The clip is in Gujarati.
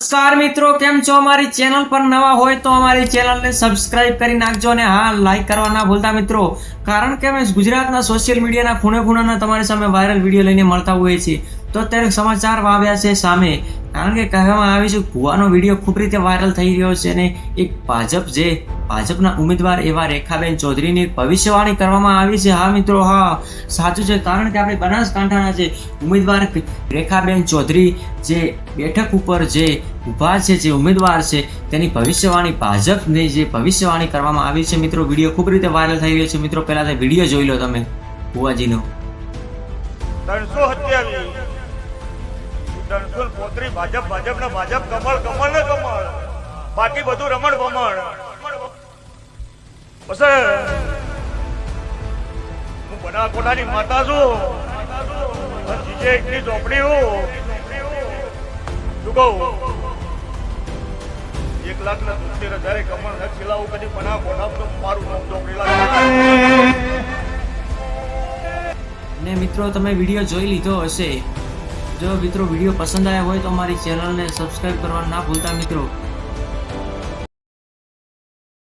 નમસ્કાર મિત્રો, કેમ છો? અમારી ચેનલ પર નવા હોય તો અમારી ચેનલને સબસ્ક્રાઇબ કરી નાખજો અને હા લાઈક કરવા ના ભૂલતા મિત્રો. કારણ કે અમે ગુજરાતના સોશિયલ મીડિયાના ખૂણે ખૂણાના તમારી સામે વાયરલ વીડિયો લઈને મળતા હોઈએ છીએ. તો અત્યારે સમાચાર આવ્યા છે સામે. કારણ કે કહેવામાં આવે છે ભુવાનો વીડિયો ખૂબ રીતે વાયરલ થઈ રહ્યો છે અને એક ભાજપ જે ભાજપના ઉમેદવાર એવા રેખાબેન ચૌધરીની ભવિષ્યવાણી કરવામાં આવી છે. હા મિત્રો, હા, સાચું છે. કારણ કે આપણે બનાસકાંઠાના જે ઉમેદવાર રેખાબેન ચૌધરી જે બેઠક ઉપર જે ઊભા છે, જે ઉમેદવાર છે, તેની ભવિષ્યવાણી, ભાજપની જે ભવિષ્યવાણી કરવામાં આવી છે. મિત્રો, વીડિયો ખૂબ રીતે વાયરલ થઈ રહ્યો છે. મિત્રો, પહેલાં તે વીડિયો જોઈ લો તમે, ભુવાજીનો. સત્યાવીસ પોતરી ભાજપ ભાજપ ને ભાજપ, કમળ કમળ ને કમળ. બાકી બધું રમણ ભમણ. હું બનાસકોટાની માતા છું. જીજે એકની ચોપડી હું. કહું? એક લાખ ના સિત્તેર હજારે કમળ ન ખીલાવું કદી બનાસકોટા મારું નામ ચોપડી ને મિત્રો, તમે વીડિયો જોઈ લીધો હશે. જો મિત્રો વીડિયો પસંદ આવ્યો હોય તો અમારી ચેનલને સબસ્ક્રાઈબ કરવા ના ભૂલતા મિત્રો.